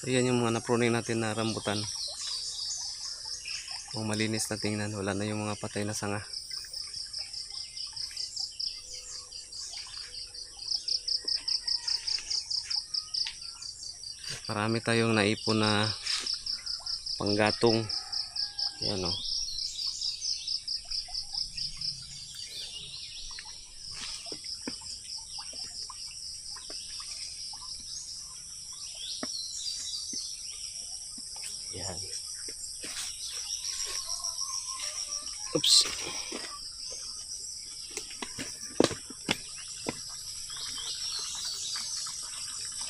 So yan yung mga napruning natin na rambutan. Kung malinis na tingnan, wala na yung mga patay na sanga. Marami tayong naipon na panggatong. Yan o. Yan. Oops.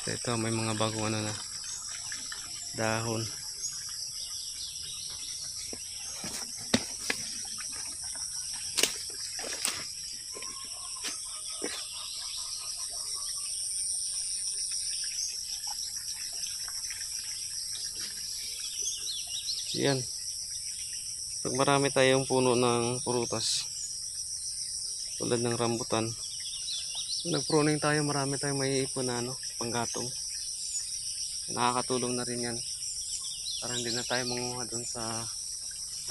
So, ito may mga bagong ano na dahon. So, yan. Pag marami tayong puno ng prutas, tulad ng rambutan, nag-pruning tayo, marami tayong may ipon na ano, panggatong. Nakakatulong na rin yan. Para hindi na tayo manguha doon sa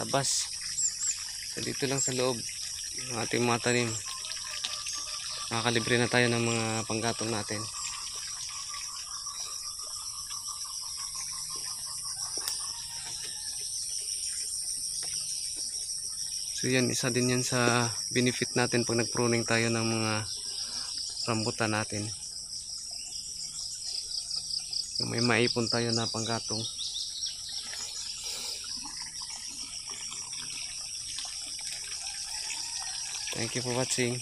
labas. So, dito lang sa loob ng ating mga tanim. Nakakalibre na tayo ng mga panggatong natin. So yan, isa din yan sa benefit natin pag nag-pruning tayo ng mga rambutan natin. Yung may maipon tayo na panggatong. Thank you for watching.